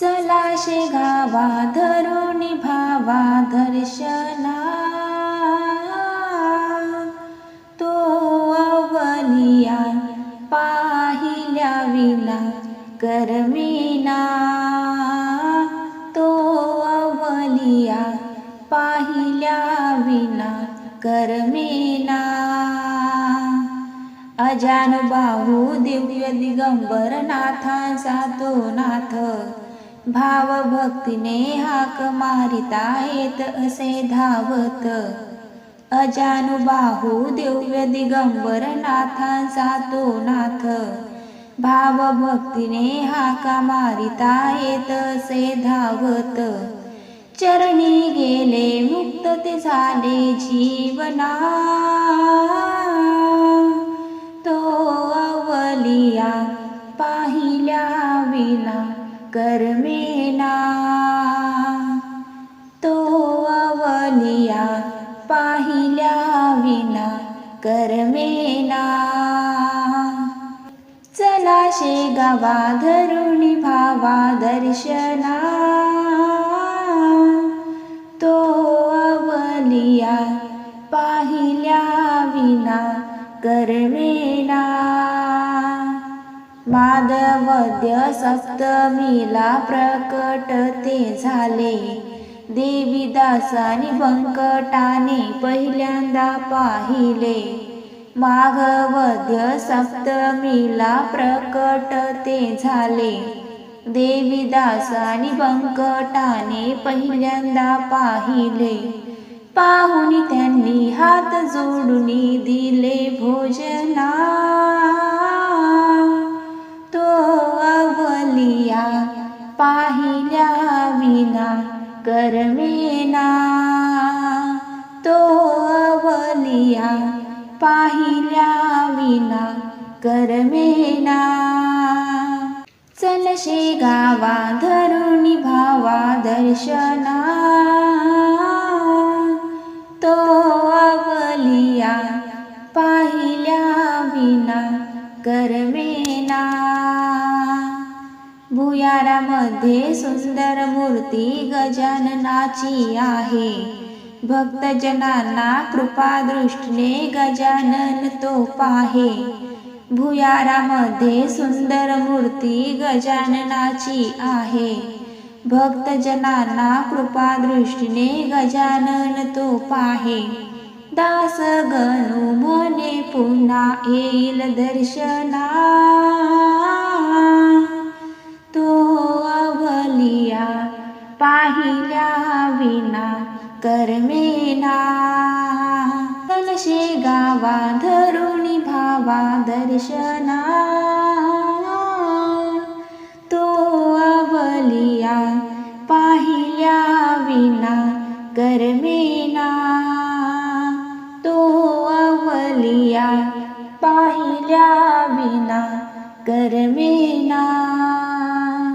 चला शेगावा धरून भावा दर्शना. तो अवलिया पाहिल्या विना करमिना. तो अवलिया पाहिल्या विना करविना अजान बाहू दिव्य दिगंबर नाथांचा तो नाथ. भावभक्तीने हाक मारिता येत असे धावत. अजानुबाहू दिव्य दिगंबर नाथांचा तो नाथ. भावभक्तीने हाका मारिता येत असे धावत. चरणी गेले मुक्त ते झाले जीवना विना करमेना तो अवलिया पाहिल्या विना करमेना चला शे गावा धरुणी भावा दर्शना। तो अवलिया पाहिल्या विना करमेना माधवद्य सप्तमीला प्रकट ते झाले. देवीदासानी बंकटाने पहिल्यांदा पाहिले. माघवद्य सप्तमीला प्रकट ते झाले. देवीदासानी बंकटाने पहिल्यांदा पाहिले. पाहुनी त्यांनी हात जोडून दिले भोजना करमेना तो अवलिया पाहिल्या विना करमेना चलशे गावा धरुणी तो अवलिया पाहिल्या विना करमेना भुयारामध्ये सुंदर मूर्ती गजाननाची आहे. भक्तजनांना कृपादृष्टीने गजानन तो पाहे भुयारामध्ये सुंदर मूर्ती गजाननाची आहे. भक्तजनांना कृपादृष्टीने गजानन तो पाहे दास गणू म्हणे पुन्हा येईल दर्शना करमेना तलशे गावा धरुणी भावा दर्शना। तो अवलिया पाहिल्या विना करमेना तो अवलिया पाहिल्या विना करमेना